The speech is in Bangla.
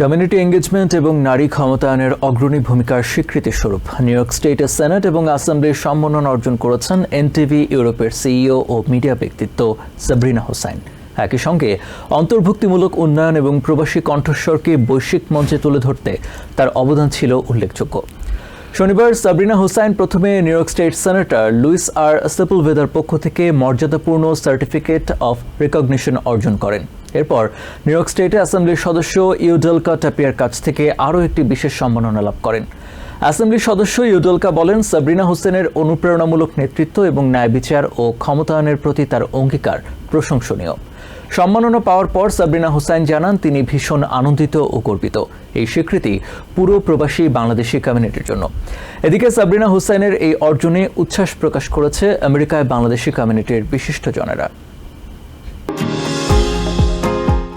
কমিউনিটি এঙ্গেজমেন্ট এবং নারী ক্ষমতায়নের অগ্রণী ভূমিকার স্বীকৃতি স্বরূপ নিউ ইয়র্ক স্টেটের সেনেট এবং অ্যাসেম্বলির সম্মাননা অর্জন করেছেন এনটিভি ইউরোপের সিইও ও মিডিয়া ব্যক্তিত্ব সাবরিনা হোসাইন একই সঙ্গে অন্তর্ভুক্তিমূলক উন্নয়ন এবং প্রবাসী কণ্ঠস্বরকে বৈশ্বিক মঞ্চে তুলে ধরতে তার অবদান ছিল উল্লেখযোগ্য। শনিবার সাবরিনা হোসাইন প্রথমে New York state senator Luis R সেপলভেদার পক্ষ থেকে মর্যাদাপূর্ণ সার্টিফিকেট অফ রেকগনিশন অর্জন করেন। এরপর নিউ ইয়র্ক স্টেটে অ্যাসেম্বলির সদস্য ইউডেলকা টাপিয়ার কাছ থেকে আরও একটি বিশেষ সম্মাননা লাভ করেন। অ্যাসেম্বলির সদস্য ইউডলকা বলেন, সাবরিনা হোসেনের অনুপ্রেরণামূলক নেতৃত্ব এবং ন্যায় বিচার ও ক্ষমতায়নের প্রতি তার অঙ্গীকার প্রশংসনীয়। সম্মাননা পাওয়ার পর সাবরিনা হোসাইন জানান, তিনি ভীষণ আনন্দিত ও গর্বিত। এই স্বীকৃতি পুরো প্রবাসী বাংলাদেশি কমিউনিটির জন্য। এদিকে সাবরিনা হোসাইনের এই অর্জনে উচ্ছ্বাস প্রকাশ করেছে আমেরিকায় বাংলাদেশি কমিউনিটির বিশিষ্টজনেরা।